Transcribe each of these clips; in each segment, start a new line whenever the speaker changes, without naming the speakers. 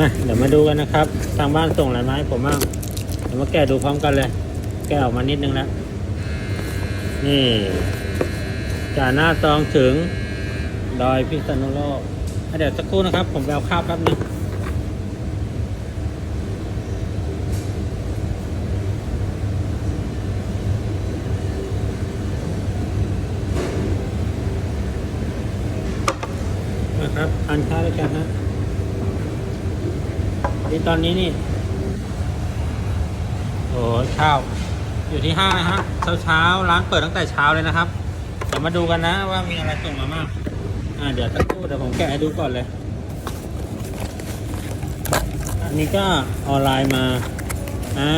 มาเดี๋ยวมาดูกันนะครับ ทางบ้านส่งอะไรมาให้ผมบ้างเดี๋ยวมาแกะดูพร้อมกันเลย แกะออกมานิดนึงแล้ว นี่จ่าหน้าตองถึงดอยพิษณุโลกอะเดี๋ยวสักครู่นะครับ ผมไปเอาข้าวแป๊บนึงนะครับทานข้าวด้วกันฮะี่ตอนนี้นี่ โอ้ข้าว อยู่ที่ห้างนะฮะเช้าเช้าร้านเปิดตั้งแต่เช้าเลยนะครับ เดี๋ยวมาดูกันนะว่ามีอะไรส่งมาบ้างอ่าเดี๋ยวสักครู่เดี๋ยวผมแกะให้ดูก่อนเลย อันนี้ก็ออนไลน์มา อ่า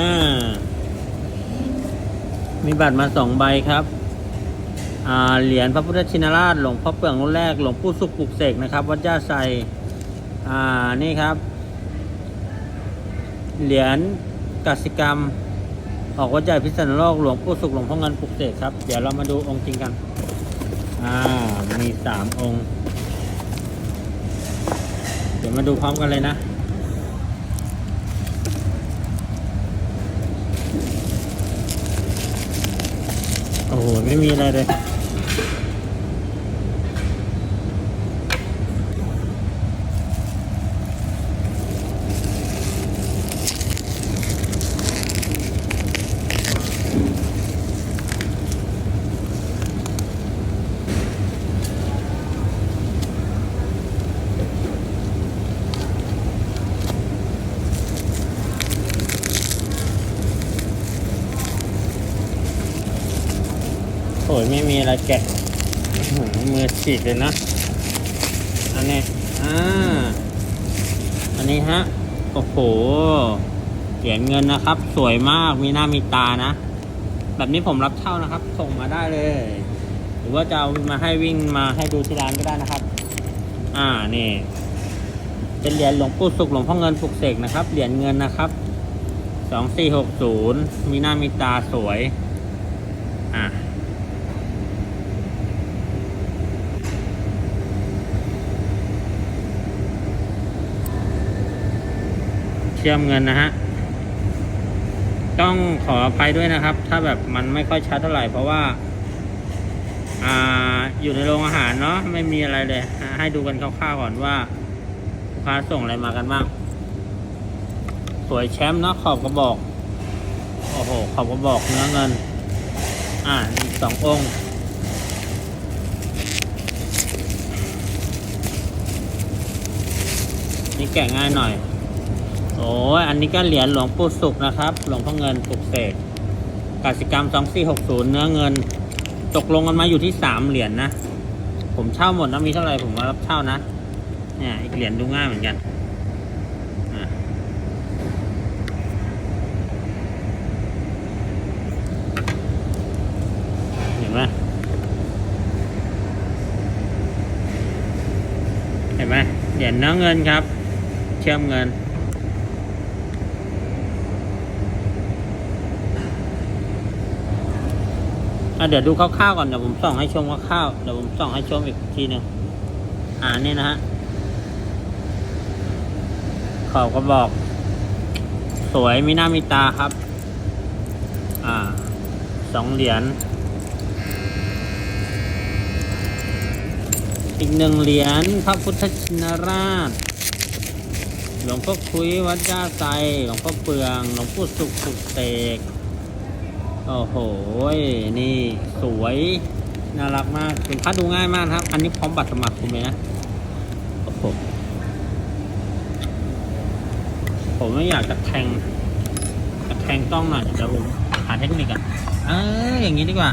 มีบัตรมาสองใบครับอ่าเหรียญพระพุทธชินราชหลวงพ่อเปลืองรุ่นแรกหลวงปู่สุขปลุกเสกนะครับ วัดย่าไซอ่านี่ครับ เหรียญกสิกรรม ออกวัดใหญ่พิษณุโลกหลวงปู่สุขหลวงพ่อเงินปลุกเสกครับ เดี๋ยวเรามาดูองค์จริงกัน อ่า มีสามองค์ เดี๋ยวมาดูพร้อมกันเลยนะโอ้โห ไม่มีอะไรเลย ยไม่มีอะไรแกะมือฉีกเลยนะ อันนี้อ่าอันนี้ฮะ โอ้โหเหรียญเงินนะครับ สวยมากมีหน้ามีตานะ แบบนี้ผมรับเช่านะครับ ส่งมาได้เลย หรือว่าจะเอามาให้วิ่งมาให้ดูที่ร้านก็ได้นะครับ อ่านี่เป็นเหรียญหลวงปู่สุขหลวงพ่อเงินปลุกเสกนะครับ เหรียญเงินนะครับสองสี่หกศูนย์มีหน้ามีตาสวย อ่า เชื่อมเงินนะฮะ ต้องขออภัยด้วยนะครับ ถ้าแบบมันไม่ค่อยชัดเท่าไหร่เพราะว่า อ่า อยู่ในโรงอาหารเนาะไม่มีอะไรเลย ให้ดูกันคร่าวๆก่อนว่าลูกค้าส่งอะไรมากันบ้าง สวยแชมป์เนาะขอบกระบอก โอ้โห ขอบกระบอกเนื้อเงิน อ่าอีกสององค์นี่แกะง่ายหน่อย โอ้ยอันนี้ก็เหรียญหลวงปู่สุขนะครับ หลวงพ่อเงินปลุกเสกกสิกรรม2460เนื้อเงิน ตกลงกันมาอยู่ที่สามเหรียญนนะผมเช่าหมดนะมีเท่าไหร่ผมมารับเช่านะเนี่ยอีกเหรียญดูง่ายเหมือนกันเห็นไหมเห็นไหมเหรียญเนื้อเงินครับ เชื่อมเงิน อะเดี๋ยวดูคร่าวๆก่อนเดี๋ยวผมส่องให้ชมคร่าวๆเดี๋ยวผมส่องให้ชมอีกทีหนึ่งอ่านี่นะฮะขอบก็บอก สวยมีหน้ามีตาครับ อ่าสองเหรียญอีกหนึ่งเหรียญพระพุทธชินราช หลวงพ่อคุยวัดย่าไซหลวงพ่อเปลือง หลวงพ่อสุขสุขเตก โอ้โห นี่สวย น่ารักมากเป็นพัดดูง่ายมากครับ อันนี้พร้อมบัตรสมัครคุณเลยนะ โอ้โห ผมไม่อยากจะแทงจะแทงต้องหน่อย เดี๋ยวผมหาเทคนิคอะ เอออย่างนี้ดีกว่า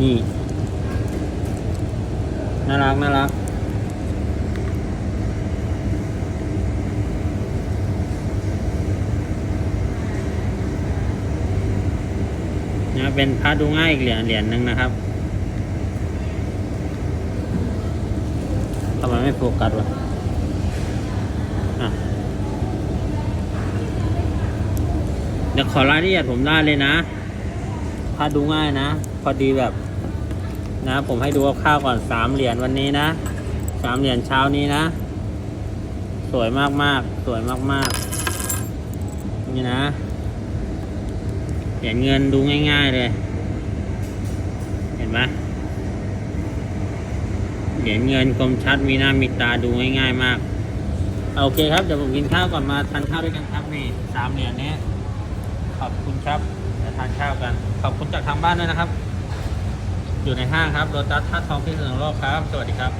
นี่ น่ารัก น่ารัก นะเป็นพระดูง่ายอีกเหรียญเหรียญหนึ่งนะครับทำไมไม่โฟกัสวะเดี๋ยวขอรายละเอียดผมได้เลยนะพระดูง่ายนะ พอดีแบบนะผมให้ดูคร่าวก่อนสามเหรียญวันนี้นะสามเหรียญเช้านี้นะ สวยมากมากๆสวยมากมากๆ นี่นะ เหรียญเงินดูง่าย ๆ เลย เห็นไหมเหรียญเงินคมชัดมีหน้ามีตาดูง่าย ๆ มาก โอเคครับ เดี๋ยวผมกินข้าวก่อนมาทานข้าวด้วยกันครับนี่สามเหรียญนี้ขอบคุณครับเดี๋ยวทานข้าวกัน ขอบคุณจากทางบ้านด้วยนะครับ อยู่ในห้างครับโรตัสท่าทองพิษณุโลกครับ สวัสดีครับ